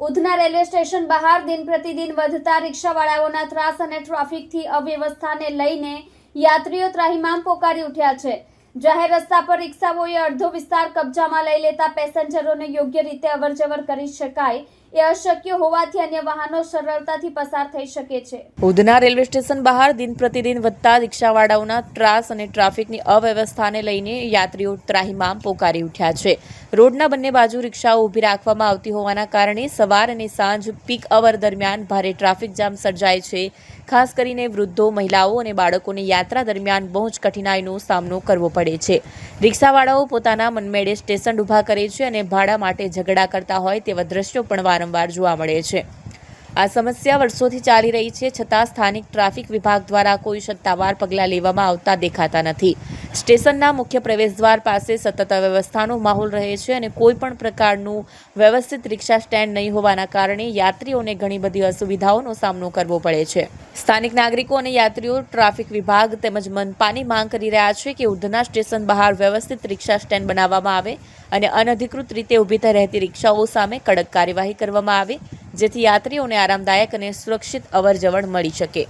Udhna railway station બહાર દિન પ્રતિદિન વધતા રિક્ષાવાળાઓના ત્રાસ અને ટ્રાફિકથી અવ્યવસ્થાને લઈને યાત્રીઓ ત્રાહિમામ પોકારી ઉઠ્યા છે. જાહેર રસ્તા પર રિક્ષાઓએ અડધો વિસ્તાર કબજામાં લઈ લેતા પેસેન્જરોને યોગ્ય રીતે અવરજવર કરી શકાય એ અશક્ય હોવાથી અન્ય વાહનો સરળતાથી પસાર થઈ શકે છે. ઉધના રેલવે સ્ટેશન બહાર દિન પ્રતિદિન વધતા રિક્ષાવાળાઓના ત્રાસ અને ટ્રાફિકની અવ્યવસ્થાને લઈને યાત્રીઓ ત્રાહિમામ પોકારી ઉઠ્યા છે. રોડના બંને બાજુ રિક્ષાઓ ઊભી રાખવામાં આવતી હોવાના કારણે સવાર અને સાંજ પીક અવર દરમિયાન ભારે ટ્રાફિક જામ સર્જાય છે. ખાસ કરીને વૃદ્ધો, મહિલાઓ અને બાળકોને યાત્રા દરમિયાન બહુ જ કઠિનાઈનો સામનો કરવો પડે છે. રિક્ષાવાળાઓ પોતાના મનમેળે સ્ટેશન ઊભા કરે છે અને ભાડા માટે ઝઘડા કરતા હોય તેવા દ્રશ્યો પણ વારંવાર જોવા મળે છે. આ સમસ્યા વર્ષોથી ચાલી રહી છે છતાં સ્થાનિક ટ્રાફિક વિભાગ દ્વારા કોઈ સત્તાવાર પગલાં લેવામાં આવતા દેખાતા નથી. સ્ટેશનના મુખ્ય પ્રવેશદ્વાર પાસે સતત અવ્યવસ્થાનો માહોલ રહે છે અને કોઈ પણ પ્રકારનું વ્યવસ્થિત રિક્ષા સ્ટેન્ડ નહીં હોવાના કારણે યાત્રીઓને ઘણી બધી અસુવિધાઓનો સામનો કરવો પડે છે. સ્થાનિક નાગરિકો અને યાત્રીઓ ટ્રાફિક વિભાગ તેમજ મનપાની માંગ કરી રહ્યા છે કે ઉધના સ્ટેશન બહાર વ્યવસ્થિત રિક્ષા સ્ટેન્ડ બનાવવામાં આવે અને અનધિકૃત રીતે ઊભી થઈ રહેતી રિક્ષાઓ સામે કડક કાર્યવાહી કરવામાં આવે, જેથી યાત્રીઓને આરામદાયક અને સુરક્ષિત અવરજવર મળી શકે.